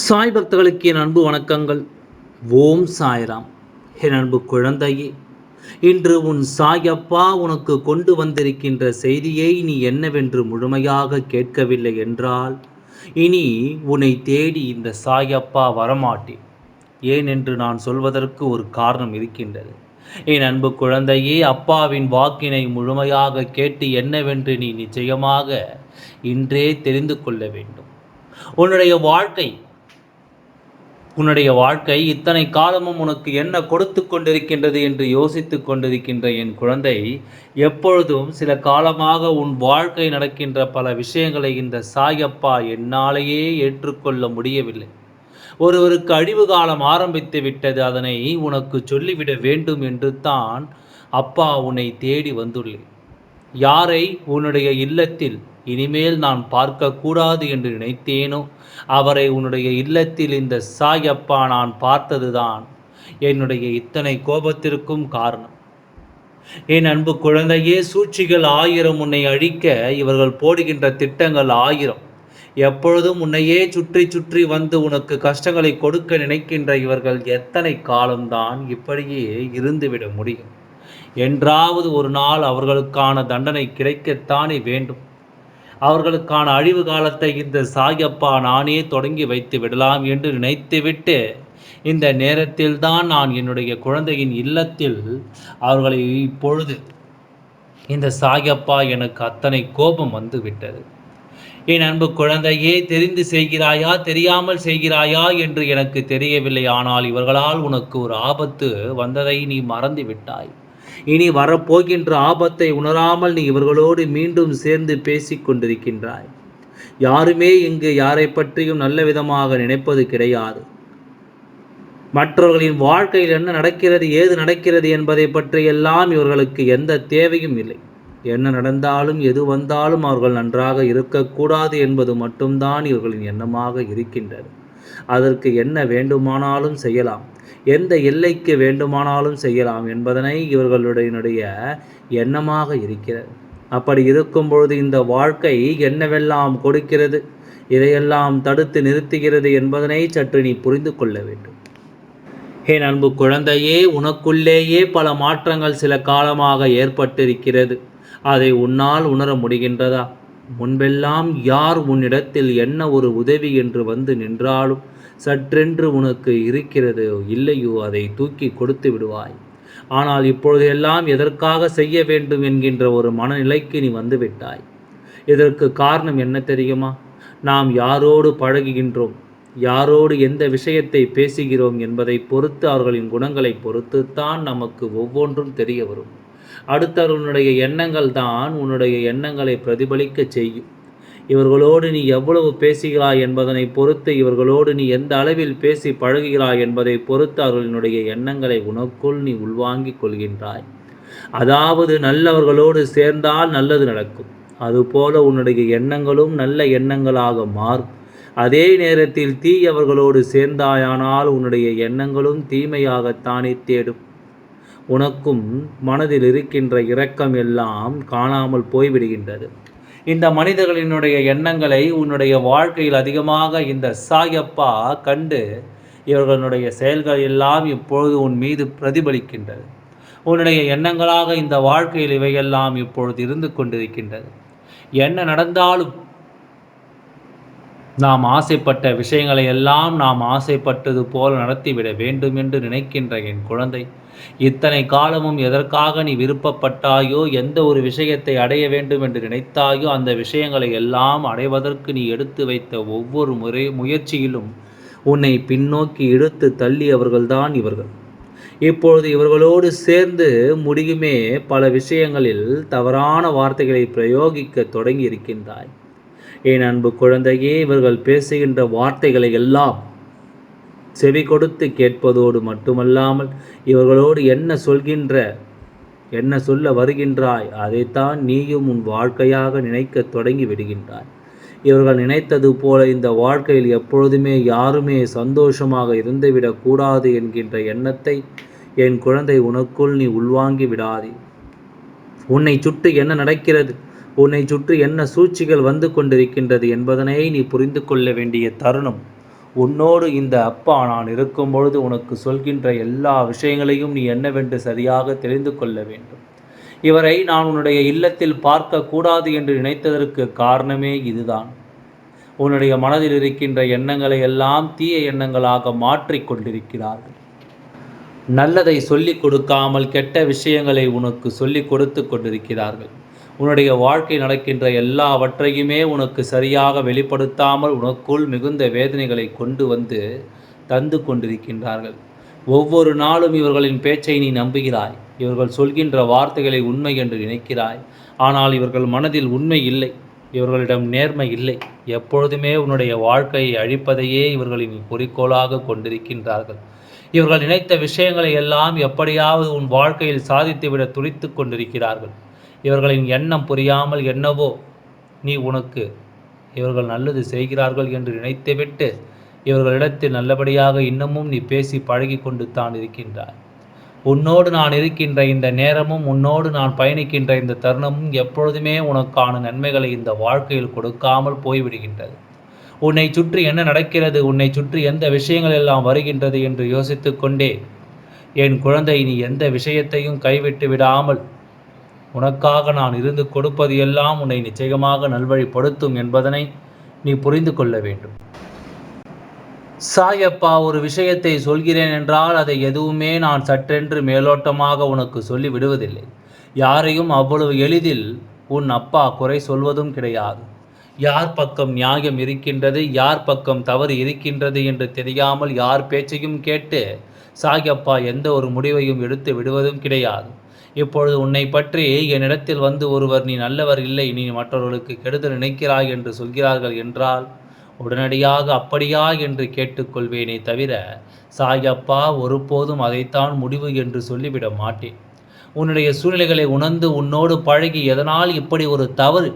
சாய் பக்தர்களுக்கு என் அன்பு வணக்கங்கள். ஓம் சாய்ராம். என் அன்பு குழந்தையே இன்று உன் சாயப்பா உனக்கு கொண்டு வந்திருக்கின்ற செய்தியை நீ என்னவென்று முழுமையாக கேட்கவில்லை என்றால் இனி உன்னை தேடி இந்த சாயப்பா வரமாட்டேன். ஏன் என்று நான் சொல்வதற்கு ஒரு காரணம் இருக்கின்றது. என் அன்பு குழந்தையே அப்பாவின் வாக்கினை முழுமையாக கேட்டு என்னவென்று நீ நிச்சயமாக இன்றே தெரிந்து கொள்ள வேண்டும். உன்னுடைய வாழ்க்கை உன்னுடைய வாழ்க்கை இத்தனை காலமும் உனக்கு என்ன கொடுத்து கொண்டிருக்கின்றது என்று யோசித்து கொண்டிருக்கின்ற என் குழந்தை எப்பொழுதும் சில காலமாக உன் வாழ்க்கை நடக்கின்ற பல விஷயங்களை இந்த சாயப்பா என்னாலேயே ஏற்றுக்கொள்ள முடியவில்லை. ஒருவருக்கு அழிவு காலம் ஆரம்பித்து விட்டது அதனை உனக்கு சொல்லிவிட வேண்டும் என்று தான் அப்பா உன்னை தேடி வந்துள்ளேன். யாரை உன்னுடைய இல்லத்தில் இனிமேல் நான் பார்க்கக்கூடாது என்று நினைத்தேனோ? அவரை உன்னுடைய இல்லத்தில் இந்த சாயப்பா நான் பார்த்ததுதான் என்னுடைய இத்தனை கோபத்திற்கும் காரணம். என் அன்பு குழந்தையே சூழ்ச்சிகள் ஆயிரம் உன்னை அழிக்க இவர்கள் போடுகின்ற திட்டங்கள் ஆயிரம். எப்பொழுதும் உன்னையே சுற்றி சுற்றி வந்து உனக்கு கஷ்டங்களை கொடுக்க நினைக்கின்ற இவர்கள் எத்தனை காலம்தான் இப்படியே இருந்துவிட முடியும். என்றாவது ஒரு நாள் அவர்களுக்கான தண்டனை கிடைக்கத்தானே வேண்டும். அவர்களுக்கான அழிவு காலத்தை இந்த சாயப்பா நானே தொடங்கி வைத்து விடலாம் என்று நினைத்துவிட்டு இந்த நேரத்தில் தான் நான் என்னுடைய குழந்தையின் இல்லத்தில் அவர்களை இப்பொழுது இந்த சாயப்பா எனக்கு அத்தனை கோபம் வந்து விட்டது. என் அன்பு குழந்தையே தெரிந்து செய்கிறாயா தெரியாமல் செய்கிறாயா என்று எனக்கு தெரியவில்லை. ஆனால் இவர்களால் உனக்கு ஒரு ஆபத்து வந்ததை நீ மறந்து விட்டாய். இனி வரப்போகின்ற ஆபத்தை உணராமல் நீ இவர்களோடு மீண்டும் சேர்ந்து பேசிக் கொண்டிருக்கின்றாய். யாருமே இங்கு யாரை பற்றியும் நல்ல விதமாக நினைப்பது கிடையாது. மற்றவர்களின் வாழ்க்கையில் என்ன நடக்கிறது ஏது நடக்கிறது என்பதை பற்றியெல்லாம் இவர்களுக்கு எந்த தேவையும் இல்லை. என்ன நடந்தாலும் எது வந்தாலும் அவர்கள் நன்றாக இருக்கக்கூடாது என்பது மட்டும்தான் இவர்களின் எண்ணமாக இருக்கின்றது. அதற்கு என்ன வேண்டுமானாலும் செய்யலாம். எந்த எல்லைக்கு வேண்டுமானாலும் செய்யலாம் என்பதனை இவர்களுடைய எண்ணமாக இருக்கிறது. அப்படி இருக்கும் பொழுது இந்த வாழ்க்கை என்னவெல்லாம் கொடுக்கிறது? இதையெல்லாம் தடுத்து நிறுத்துகிறது என்பதனை சற்று நீ புரிந்து கொள்ள வேண்டும். ஹே அன்பு குழந்தையே உனக்குள்ளேயே பல மாற்றங்கள் சில காலமாக ஏற்பட்டிருக்கிறது. அதை உன்னால் உணர முடிகின்றதா? முன்பெல்லாம் யார் உன்னிடத்தில் என்ன ஒரு உதவி என்று வந்து நின்றாலும் சற்றென்று உனக்கு இருக்கிறது இல்லையோ அதை தூக்கி கொடுத்து விடுவாய். ஆனால் இப்பொழுதெல்லாம் எதற்காக செய்ய வேண்டும் என்கின்ற ஒரு மனநிலைக்கு நீ வந்துவிட்டாய் இதற்கு காரணம் என்ன தெரியுமா? நாம் யாரோடு பழகுகின்றோம்? யாரோடு எந்த விஷயத்தை பேசுகிறோம் என்பதை பொறுத்து அவர்களின் குணங்களை பொறுத்துத்தான் நமக்கு ஒவ்வொன்றும் தெரிய வரும். அடுத்தவர்களுடைய எண்ணங்கள் தான் உன்னுடைய எண்ணங்களை பிரதிபலிக்க செய்யும். இவர்களோடு நீ எவ்வளவு பேசுகிறாய் என்பதனை பொறுத்து இவர்களோடு நீ எந்த அளவில் பேசி பழகுகிறாய் என்பதை பொறுத்து அவர்களினுடைய எண்ணங்களை உனக்குள் நீ உள்வாங்கிக் கொள்கின்றாய். அதாவது நல்லவர்களோடு சேர்ந்தால் நல்லது நடக்கும். அதுபோல உன்னுடைய எண்ணங்களும் நல்ல எண்ணங்களாக மாறும். அதே நேரத்தில் தீயவர்களோடு சேர்ந்தாயானால் உன்னுடைய எண்ணங்களும் தீமையாகத்தானே தேடும். உனக்கும் மனதில் இருக்கின்ற இரக்கம் எல்லாம் காணாமல் போய்விடுகின்றது. இந்த மனிதர்களினுடைய எண்ணங்களை உன்னுடைய வாழ்க்கையில் அதிகமாக இந்த சாயப்பா கண்டு இவர்களுடைய செயல்கள் எல்லாம் இப்பொழுது உன் மீது பிரதிபலிக்கின்றது. உன்னுடைய எண்ணங்களாக இந்த வாழ்க்கையில் இவையெல்லாம் இப்பொழுது இருந்து கொண்டிருக்கின்றது. என்ன நடந்தாலும் நாம் ஆசைப்பட்ட விஷயங்களை எல்லாம் நாம் ஆசைப்பட்டது போல நடத்திவிட வேண்டும் என்று நினைக்கின்ற என் குழந்தை. இத்தனை காலமும் எதற்காக நீ விருப்பப்பட்டாயோ எந்த ஒரு விஷயத்தை அடைய வேண்டும் என்று நினைத்தாயோ அந்த விஷயங்களை எல்லாம் அடைவதற்கு நீ எடுத்து வைத்த ஒவ்வொரு முறை முயற்சியிலும் உன்னை பின்னோக்கி இழுத்து தள்ளியவர்கள்தான் இவர்கள். இப்பொழுது இவர்களோடு சேர்ந்து முடியுமே பல விஷயங்களில் தவறான வார்த்தைகளை பிரயோகிக்க தொடங்கி இருக்கின்றாய் என் அன்பு குழந்தையே இவர்கள் பேசுகின்ற வார்த்தைகளை எல்லாம் செவி கொடுத்து கேட்பதோடு மட்டுமல்லாமல் இவர்களோடு என்ன சொல்கின்ற என்ன சொல்ல வருகின்றாய் அதைத்தான் நீயும் உன் வாழ்க்கையாக நினைக்க தொடங்கி விடுகின்றாய். இவர்கள் நினைத்தது போல இந்த வாழ்க்கையில் எப்பொழுதுமே யாருமே சந்தோஷமாக இருந்துவிடக்கூடாது என்கின்ற எண்ணத்தை என் குழந்தை உனக்குள் நீ உள்வாங்கி விடாதே. உன்னை சுட்டு என்ன நடக்கிறது? உன்னை சுற்றி என்ன சூழ்ச்சிகள் வந்து கொண்டிருக்கின்றது என்பதனை நீ புரிந்து கொள்ள வேண்டிய தருணம். உன்னோடு இந்த அப்பா நான் இருக்கும் பொழுது உனக்கு சொல்கின்ற எல்லா விஷயங்களையும் நீ என்னவென்று சரியாக தெரிந்து கொள்ள வேண்டும். இவரை நான் உன்னுடைய இல்லத்தில் பார்க்கக்கூடாது என்று நினைத்ததற்கு காரணமே இதுதான். உன்னுடைய மனதில் இருக்கின்ற எண்ணங்களை எல்லாம் தீய எண்ணங்களாக மாற்றிக் கொண்டிருக்கிறார்கள். நல்லதை சொல்லிக் கொடுக்காமல் கெட்ட விஷயங்களை உனக்கு சொல்லிக் கொடுத்து கொண்டிருக்கிறார்கள். உன்னுடைய வாழ்க்கை நடக்கின்ற எல்லாவற்றையுமே உனக்கு சரியாக வெளிப்படுத்தாமல் உனக்குள் மிகுந்த வேதனைகளை கொண்டு வந்து தந்து கொண்டிருக்கின்றார்கள். ஒவ்வொரு நாளும் இவர்களின் பேச்சை நீ நம்புகிறாய். இவர்கள் சொல்கின்ற வார்த்தைகளை உண்மை என்று நினைக்கிறாய். ஆனால் இவர்கள் மனதில் உண்மை இல்லை. இவர்களிடம் நேர்மை இல்லை. எப்பொழுதுமே உன்னுடைய வாழ்க்கையை அழிப்பதையே இவர்களின் குறிக்கோளாக கொண்டிருக்கின்றார்கள். இவர்கள் நினைத்த விஷயங்களை எல்லாம் எப்படியாவது உன் வாழ்க்கையில் சாதித்துவிட துடித்து கொண்டிருக்கிறார்கள். இவர்களின் எண்ணம் புரியாமல் என்னவோ நீ உனக்கு? இவர்கள் நல்லது செய்கிறார்கள் என்று நினைத்துவிட்டு இவர்களிடத்தில் நல்லபடியாக இன்னமும் நீ பேசி பழகி கொண்டு தான் இருக்கின்றாய். உன்னோடு நான் இருக்கின்ற இந்த நேரமும் உன்னோடு நான் பயணிக்கின்ற இந்த தருணமும் எப்பொழுதுமே உனக்கான நன்மைகளை இந்த வாழ்க்கையில் கொடுக்காமல் போய்விடுகின்றது. உன்னை சுற்றி என்ன நடக்கிறது உன்னை சுற்றி எந்த விஷயங்கள் எல்லாம் வருகின்றது என்று யோசித்து கொண்டே என் குழந்தை நீ எந்த விஷயத்தையும் கைவிட்டு விடாமல் உனக்காக நான் இருந்து கொடுப்பது எல்லாம் உன்னை நிச்சயமாக நல்வழிப்படுத்தும் என்பதனை நீ புரிந்து கொள்ள வேண்டும். சாயப்பா ஒரு விஷயத்தை சொல்கிறேன் என்றால் அதை எதுவுமே நான் சற்றென்று மேலோட்டமாக உனக்கு சொல்லி விடுவதில்லை. யாரையும் அவ்வளவு எளிதில் உன் அப்பா குறை சொல்வதும் கிடையாது. யார் பக்கம் நியாயம் இருக்கின்றது யார் பக்கம் தவறு இருக்கின்றது என்று தெரியாமல் யார் பேச்சையும் கேட்டு சாயப்பா எந்த ஒரு முடிவையும் எடுத்து விடுவதும் கிடையாது. இப்பொழுது உன்னை பற்றி என்னிடத்தில் வந்து ஒருவர் நீ நல்லவர் இல்லை நீ மற்றவர்களுக்கு கெடுதல் நினைக்கிறாய் என்று சொல்கிறார்கள் என்றால் உடனடியாக அப்படியா என்று கேட்டுக்கொள்வேனே தவிர சாயப்பா ஒருபோதும் அதைத்தான் முடிவு என்று சொல்லிவிட மாட்டேன். உன்னுடைய சூழ்நிலைகளை உணர்ந்து உன்னோடு பழகி எதனால் இப்படி ஒரு தவறு?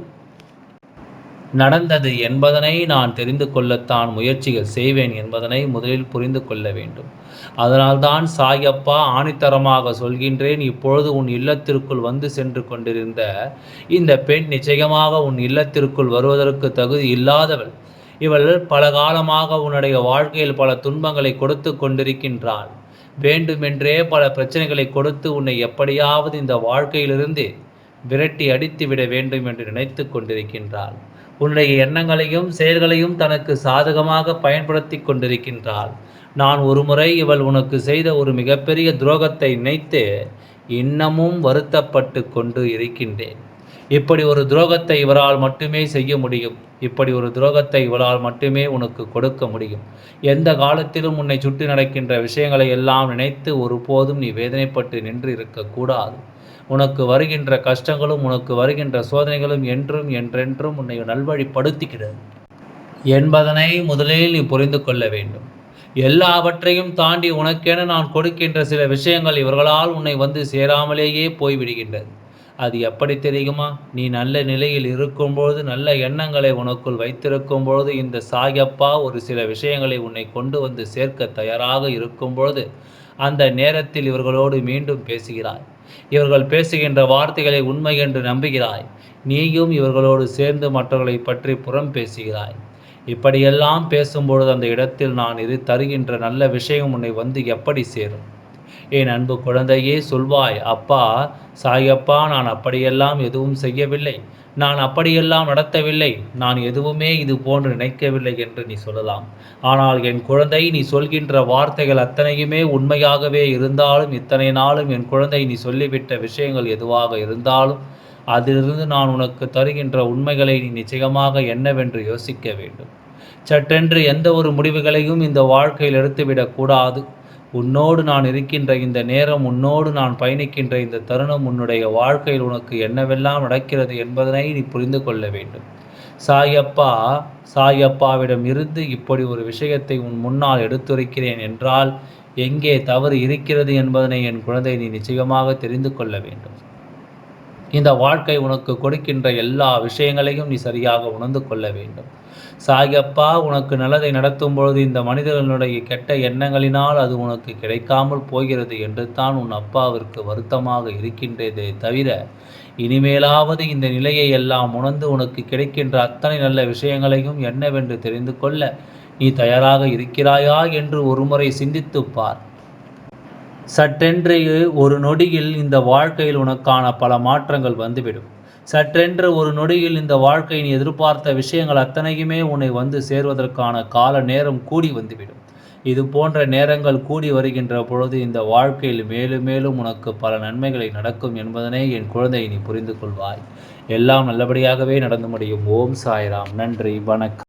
நடந்தது என்பதனை நான் தெரிந்து கொள்ளத்தான் முயற்சிகள் செய்வேன் என்பதனை முதலில் புரிந்து கொள்ள வேண்டும். அதனால்தான் சாயப்பா ஆணித்தரமாக சொல்கின்றேன் இப்பொழுது உன் இல்லத்திற்குள் வந்து சென்று கொண்டிருந்த இந்த பெண் நிச்சயமாக உன் இல்லத்திற்குள் வருவதற்கு தகுதி இல்லாதவள். இவள் பல காலமாக உன்னுடைய வாழ்க்கையில் பல துன்பங்களை கொடுத்து கொண்டிருக்கின்றாள். வேண்டுமென்றே பல பிரச்சனைகளை கொடுத்து உன்னை எப்படியாவது இந்த வாழ்க்கையிலிருந்து விரட்டி அடித்து விட வேண்டும் என்று நினைத்து கொண்டிருக்கின்றாள். உன்னுடைய எண்ணங்களையும் செயல்களையும் தனக்கு சாதகமாக பயன்படுத்தி கொண்டிருக்கின்றாள். நான் ஒருமுறை இவள் உனக்கு செய்த ஒரு மிகப்பெரிய துரோகத்தை நினைத்து இன்னமும் வருத்தப்பட்டு கொண்டு இருக்கின்றேன். இப்படி ஒரு துரோகத்தை இவரால் மட்டுமே செய்ய முடியும். இப்படி ஒரு துரோகத்தை இவளால் மட்டுமே உனக்கு கொடுக்க முடியும். எந்த காலத்திலும் உன்னை சுற்றி நடக்கின்ற விஷயங்களை எல்லாம் நினைத்து ஒருபோதும் நீ வேதனைப்பட்டு நின்று இருக்கக்கூடாது உனக்கு வருகின்ற கஷ்டங்களும் உனக்கு வருகின்ற சோதனைகளும் என்றும் என்றென்றும் உன்னை நல்வழிப்படுத்திக்கிறது என்பதனை முதலில் நீ புரிந்து கொள்ள வேண்டும். எல்லாவற்றையும் தாண்டி உனக்கென நான் கொடுக்கின்ற சில விஷயங்கள் இவர்களால் உன்னை வந்து சேராமலேயே போய்விடுகின்றது. அது எப்படி தெரியுமா? நீ நல்ல நிலையில் இருக்கும்பொழுது நல்ல எண்ணங்களை உனக்குள் வைத்திருக்கும் பொழுது இந்த சாயப்பா ஒரு சில விஷயங்களை உன்னை கொண்டு வந்து சேர்க்க தயாராக இருக்கும்பொழுது அந்த நேரத்தில் இவர்களோடு மீண்டும் பேசுகிறாய். இவர்கள் பேசுகின்ற வார்த்தைகளை உண்மை என்று நம்புகிறாய். நீயும் இவர்களோடு சேர்ந்து மற்றவர்களை பற்றி புறம் பேசுகிறாய். இப்படியெல்லாம் பேசும்பொழுது அந்த இடத்தில் நான் இது தருகின்ற நல்ல விஷயம் உன்னை வந்து எப்படி சேரும்? என் அன்பு குழந்தையே சொல்வாய் அப்பா சாயப்பா நான் அப்படியெல்லாம் எதுவும் செய்யவில்லை. நான் அப்படியெல்லாம் நடத்தவில்லை. நான் எதுவுமே இது போன்று நினைக்கவில்லை என்று நீ சொல்லலாம். ஆனால் என் குழந்தை நீ சொல்கின்ற வார்த்தைகள் அத்தனையுமே உண்மையாகவே இருந்தாலும் இத்தனை நாளும் என் குழந்தை நீ சொல்லிவிட்ட விஷயங்கள் எதுவாக இருந்தாலும் அதிலிருந்து நான் உனக்கு தருகின்ற உண்மைகளை நீ நிச்சயமாக என்னவென்று யோசிக்க வேண்டும். சட்டென்று எந்த ஒரு முடிவுகளையும் இந்த வாழ்க்கையில் எடுத்துவிடக்கூடாது உன்னோடு நான் இருக்கின்ற இந்த நேரம் உன்னோடு நான் பயணிக்கின்ற இந்த தருணம் உன்னுடைய வாழ்க்கையில் உனக்கு என்னவெல்லாம் நடக்கிறது என்பதனை நீ புரிந்து கொள்ள வேண்டும். சாயப்பா சாயப்பாவிடம் இருந்து இப்படி ஒரு விஷயத்தை உன் முன்னால் எடுத்துரைக்கிறேன் என்றால் எங்கே தவறு இருக்கிறது என்பதனை என் குழந்தை நீ நிச்சயமாக தெரிந்து கொள்ள வேண்டும். இந்த வாழ்க்கை உனக்கு கொடுக்கின்ற எல்லா விஷயங்களையும் நீ சரியாக உணர்ந்து கொள்ள வேண்டும். சாயப்பா உனக்கு நல்லதை நடத்தும் பொழுது இந்த மனிதர்களுடைய கெட்ட எண்ணங்களினால் அது உனக்கு கிடைக்காமல் போகிறது என்று தான் உன் அப்பாவிற்கு வருத்தமாக இருக்கின்றதே தவிர இனிமேலாவது இந்த நிலையை எல்லாம் உணர்ந்து உனக்கு கிடைக்கின்ற அத்தனை நல்ல விஷயங்களையும் என்னவென்று தெரிந்து கொள்ள நீ தயாராக இருக்கிறாயா என்று ஒருமுறை சிந்தித்துப் சற்றென்று சட்டென்று ஒரு நொடியில் இந்த வாழ்க்கையில் உனக்கான பல மாற்றங்கள் வந்துவிடும். சற்றென்று ஒரு நொடியில் இந்த வாழ்க்கை நீ எதிர்பார்த்த விஷயங்கள் அத்தனையுமே உன்னை வந்து சேர்வதற்கான கால நேரம் கூடி வந்துவிடும். இது போன்ற நேரங்கள் கூடி வருகின்ற பொழுது இந்த வாழ்க்கையில் மேலும் மேலும் உனக்கு பல நன்மைகளை நடக்கும் என்பதனை என் குழந்தை நீ புரிந்து கொள்வாய். எல்லாம் நல்லபடியாகவே நடந்து முடியும். ஓம் சாய்ராம். நன்றி. வணக்கம்.